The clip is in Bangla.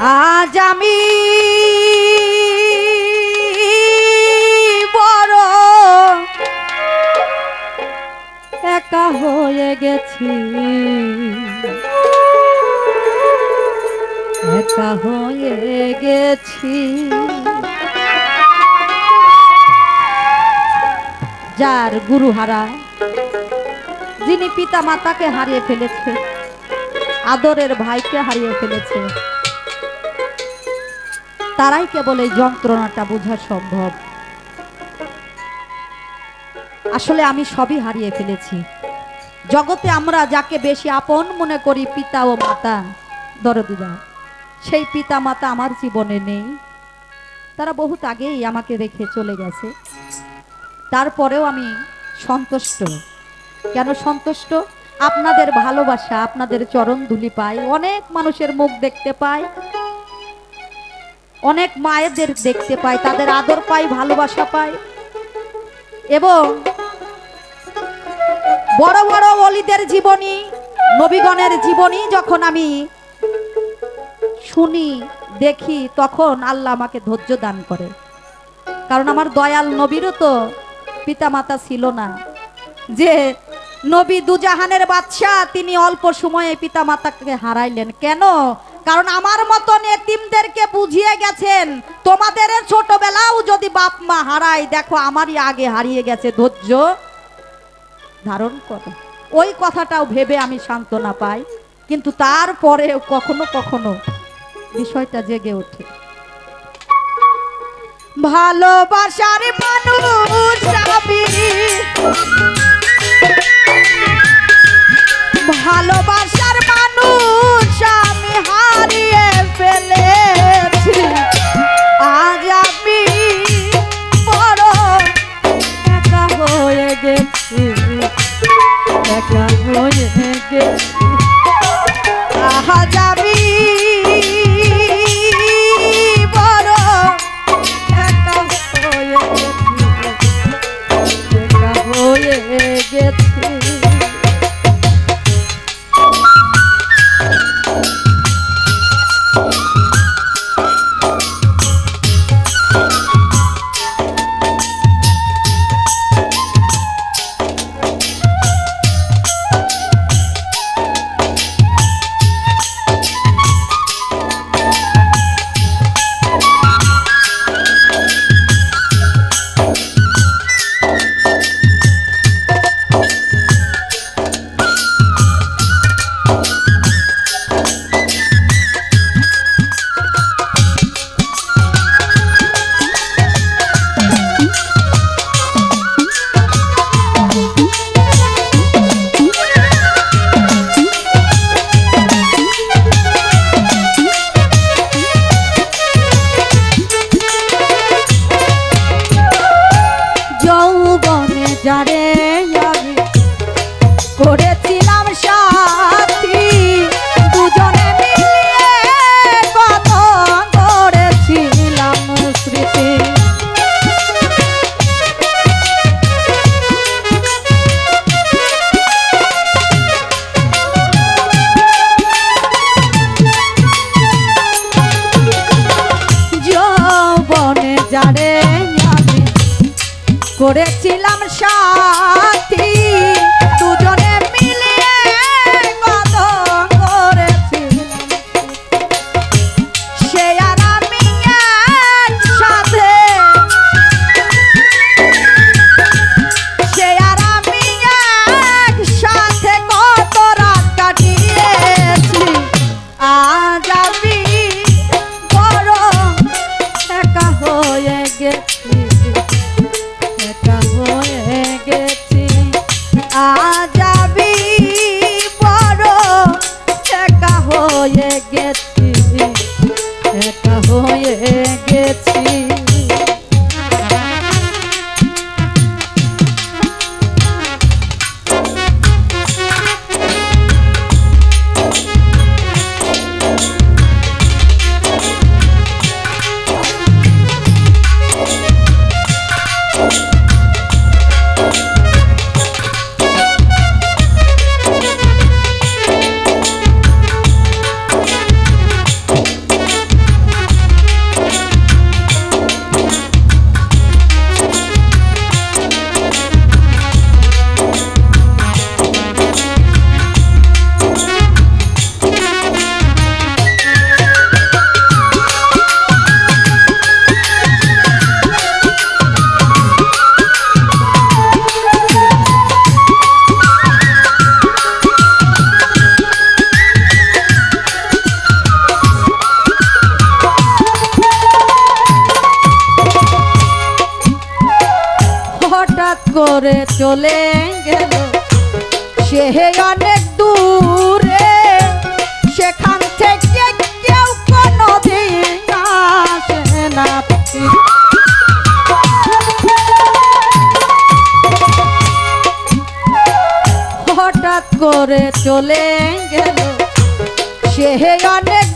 আজ আমি বড় একা হয়ে গেছি। একা হয়ে গেছি। যার গুরুহারা যিনি পিতা মাতাকে হারিয়ে ফেলেছে, আদরের ভাইকে হারিয়ে ফেলেছে তারাই কেবল এই যন্ত্রণাটা বোঝা সম্ভব। আসলে আমি সবই হারিয়ে ফেলেছি। জগতে আমরা যাকে বেশি আপন মনে করি পিতা ও মাতা, দরদিদা, সেই পিতা মাতা আমার জীবনে নেই। তারা বহুত আগেই আমাকে রেখে চলে গেছে। তারপরেও আমি সন্তুষ্ট। কেন সন্তুষ্ট? আপনাদের ভালোবাসা, আপনাদের চরণ ধুলি পাই, অনেক মানুষের মুখ দেখতে পাই। অনেক মায়েদের দেখতে পাই, তাদের আদর পাই, ভালোবাসা পাই। এবং বড় বড় অলিদের জীবনী, নবীগণের জীবনী যখন আমি শুনি, দেখি, তখন আল্লাহ আমাকে ধৈর্য দান করে। কারণ আমার দয়াল নবীরও তো পিতামাতা ছিল না। যে নবী দুজাহানের বাদশাহ, তিনি অল্প সময়ে পিতা মাতাকে হারাইলেন। কেন? কারণ আমার মতন এতিমদেরকে বুঝিয়ে গেছেন, তোমাদের ছোটবেলাও যদি বাপ মা হারায়, দেখো আমারই আগে হারিয়ে গেছে, ধৈর্য ধারণ করো। ওই কথাটাও ভেবে আমি সান্ত্বনা পাই, কিন্তু তারপরেও কখনো কখনো বিষয়টা জেগে ওঠে। ভালোবাসার মানুষ যারে করেছিলাম সাথী। দুজনে মিলিয়ে কত করেছিলাম। সে আর একসাথে। সে একসাথে কত রাত কাটিয়েছি। আজ আমি বড় একা হয়ে গেছি। করে চলে গেল। সে অনেক দূরে, সেখান থেকে কেউ কোনো হঠাৎ করে চলে গেল। সে অনেক